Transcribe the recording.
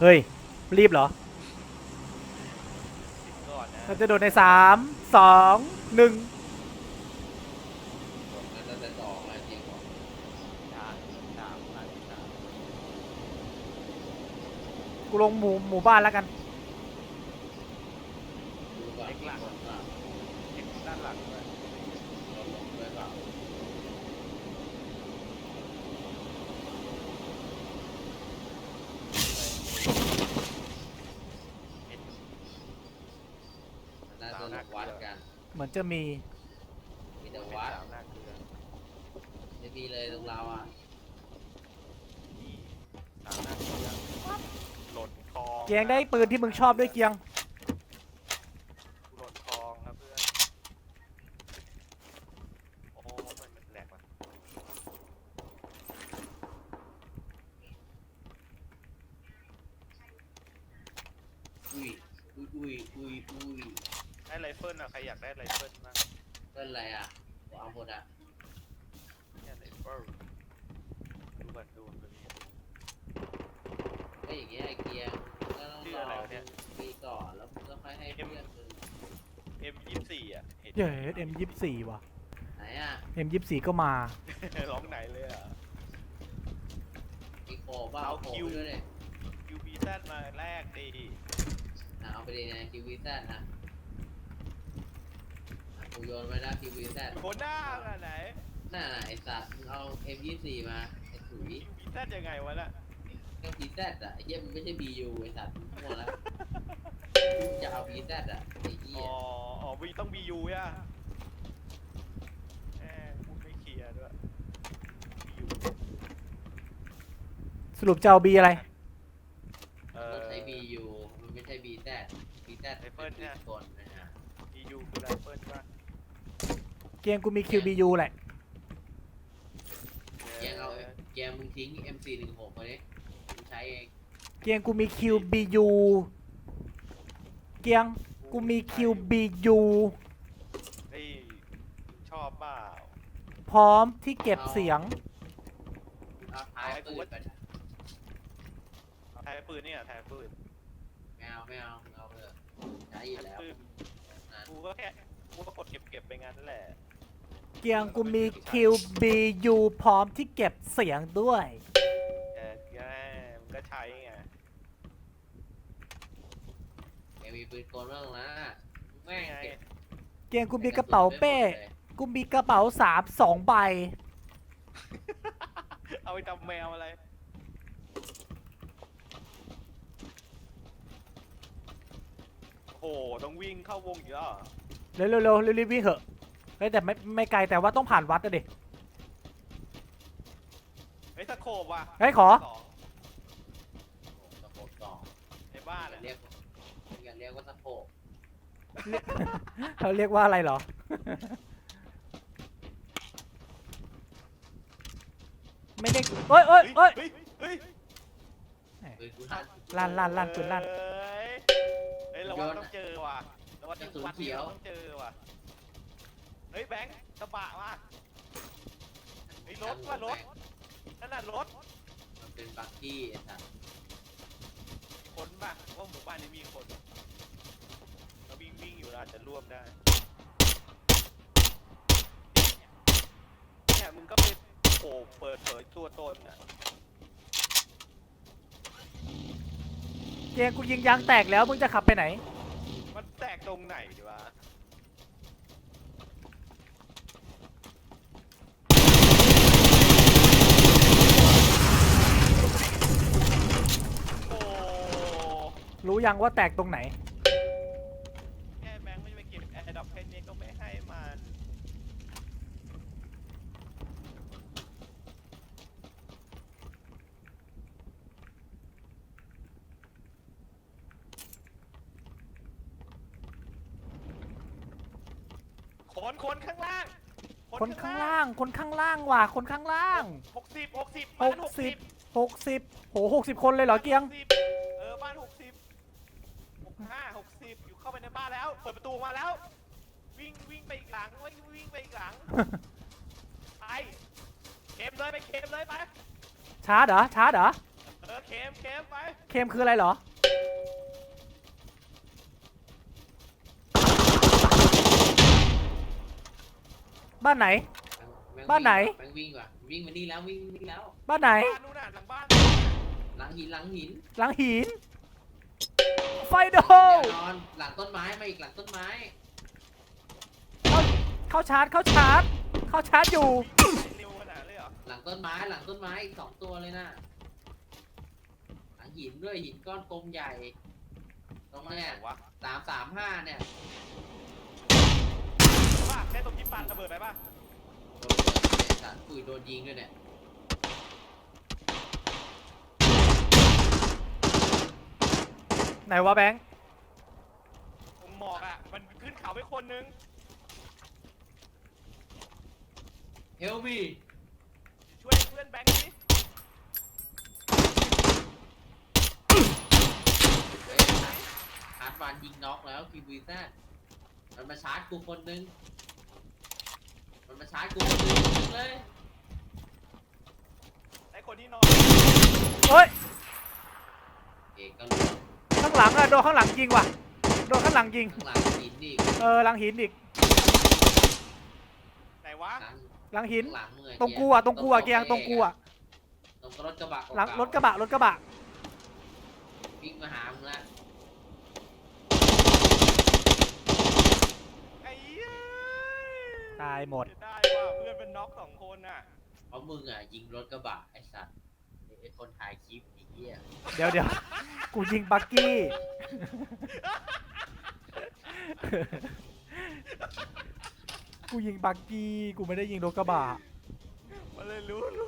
เฮ้ย รีบเหรอสิบก่อนนะเราจะโดดในสามสองหนึ่งผมก็จะจะสองอะไรจริงบอกสามสามสามสามกูลงหมู่หมู่บ้านแล้วกัน ดูก่อนหลังว่าเอ็กซ์ด้านหลังด้วยเราลงด้วยเปล่า น่าจะลงวัดกัน เหมือนจะมี มีแต่เป็นวัดสามหน้าเกลือไม่มีเลยตรงเราอะนี่สามหน้าเกลือหล่นคลองเกียงได้ปืนที่มึงชอบด้วยเกียง หล่นคลองครับเพื่อน โอ้มันมันแหลกว่ะอุ้ยอุ้ยอุ้ยอุ้ยอุ้ย ได้ไรเฟิลอะใครอยากได้ไรเฟิลบ้างเป็นอะไรอะผมเอาหมดอะเนี่ยไรเฟิลดูก่อนดูตัวนี้ก็อย่างเงี้ยไอ้เกียร์ก็ต้องชื่อรออะไรวะเนี่ย ปีก่อนแล้วมึงก็ค่อยให้เพื่อนมึงเอ็มยี่สี่อะเห็น เย้เอ็มยี่สี่ว่ะไหนอะเอ็มยี่สี่ก็มา ร้องไหนเลยอะ อีโคบ้าเอาโคคิว ด้วยเนี่ยยูบีแซดมาแรกดีนะเอาไปดีนะคิววีแซดนะอะ กูโยนไปนะคิววีแซดโคหน้าอะไหนน่าน่ะไอสัตว์มึงเอา M24 มาไอถุยยูบีแซดยังไงวะน่ะก็ BZ อะไอ้เหี้ยมันไม่ใช่ BU ไอสัตว์มึงโง่แล้วมึงจะเอา BZ อะไอ้เหี้อ๋ยออ๋อวีต้องบียูอะแหมพูดไม่เคลียร์ด้วย BU สรุปจะเอาบีอะไร เอ มัน อ ต้องใช้ BU มันไม่ใช่ BZ BZ ไอ้เฟิร์นเนี่ย ป็คนนะฮะ BU คือไรเฟิลป่ะ เกียงกูมีคิวบียูแหละเกียงเอาเกียงมึงทิ้ง MC16 ไปดิมึงใช้เองเกียงกูมีคิวบียูเกียงกูมีคิวบียูเฮ้ยชอบเปล่าพร้อมที่เก็บเสียง เอาท้ายปืนไปแทนปืนเนี่ยแทนปืนไม่เอาไม่เอาเอาเถอะใช้อยู่แล้วปืนนะกูก็แค่กูก็กดเก็บเก็บไปงั้นนั่นแหละ เกียงกูมีคิวบียูพร้อมที่เก็บเสียงด้วยแต่แกมันก็ใช้ไงแกมีปืนกลบ้างนะแม่งไงเก็บเกียงกูมีกระเป๋าเป้ กูมีกระเป๋าสามสองใบ เอาไปทำแมวอะไรโอ้โหต้องวิ่งเข้าวงอีกแล้วเหรอเร็วเร็วเร็วรีบๆวิ่งเถอะ เฮ้ยแต่ไม่ไม่ไกลแต่ว่าต้องผ่านวัดนะดิ เฮ้ยตะโขบว่ะเฮ้ยขอสองสะโพกต่อในบ้านอย่าอะเรียกอย่าเรียกว่าสะโพกเขาเรียกว่าอะไรเหรอ ไม่ได้เอ้ยเอ้ยเอ้ย เฮ้ยเฮ้ยปืนกูลั่นลั่นลั่นลั่นปืนลั่น เฮ้ยเฮ้ยเราว่าต้องเจอว่ะเราว่ากระสุนวัดเขีนี้ยวเราต้องเจอว่ะเฮ้ยแบงค์กระบะว่ะเฮ้ยรถว่ะรถนั่นน่ะรถมันเป็นบักกี้ไอ้สัตว์คนป่ะว่าหมู่บ้านนี้มีคนเราวิ่งวิ่งอยู่เราอาจจะร่วมได้เนี่ยมึงก็ไปโผล่เปิดเผยตัวตนอะเกียงกูยิงยางแตกแล้วมึงจะขับไปไหน มันแตกตรงไหนดีวะโอ้ รู้ยังว่าแตกตรงไหน แค่แบงค์ไม่ไปเก็บแอร์ดรอปแค่นี้ก็ไม่ให้มันคนคนข้างล่างคนข้างล่าง คนข้างล่างว่ะ คนข้างล่างหกสิบหกสิบหกสิบหกสิบโหหกสิบคนเลยเหรอเกียงเออบ้านหกสิบ หกห้าหกสิบอยู่เข้าไปในบ้านแล้ว เปิดประตูมาแล้ว วิ่งวิ่งไปอีกหลังวิ่งวิ่งไปอีกหลัง ไปเข็มเลยไปเข็มเลยไป ชาร์จเหรอชาร์จเหรอเออเคมเคมไป เคมคืออะไรเหรอ บ้านไหนแม่งบ้านไหน แม่งวิ่งว่ะวิ่งมานี่แล้ววิ่งมานี่แล้ว บ้านไหน บ้านนู่นน่ะหลังบ้าน หลังหินหลังหิน หลังหิน ไฟโดแน่นอนหลังต้นไม้มาอีกหลังต้นไม้เข้าชาร์จเข้าชาร์จเข้าชาร์จอยู่ เร็วขนาดเลยเหรอหลังต้นไม้หลังต้นไม้อีกสองตัวเลยนะหลังหินด้วยหินก้อนกลมใหญ่ตรงเนี้ยวะสามสามห้าเนี่ยว่าแค่ตรงที่ปันระเบิดไปป่ะโดนเปิดเนี่ยสัตว์ปืนโดนยิงด้วยเนี่ย ไหนวะแบงค์ตรงหมอกอะ มันขึ้นเขาไปคนนึง เฮลมีช่วยเพื่อนแบงค์ดิเฮ้ยฮาร์ดวันยิงน็อกแล้วคิวบีแซดมันมาชาร์จกูคนนึง มันมาชาร์จกูคนนึงยิงเลยไอ้คนที่นอนเฮ้ย เอกก็รู้ ข้างหลังอะโดนข้างหลังยิงว่ะ โดนข้างหลังยิงข้างหลังหินอีกเออหลังหินอีก ไหนวะ หลังหลังหินข้างหลังมึงไตรงกูอะตรงกูอะเกียงตรงกูอะตรงรถกระบะหลังเก่ารถกระบะรถกระบะ วิ่งมาหามึงละไอ้เหี้ยตายหมด เสีได้ว่าเพื่อนเป็นน็อกสองคนน่ะเพราะมึงอะยิงรถกระบะไอ้สัตว์ไอ้คนถ่ายคลิปไอ้เหี้ย เดี๋ยวเดี๋ยว กูยิงบักกี้ กูยิงบักกี้ กูไม่ได้ยิงรถกระบะมันเลยรู้รู้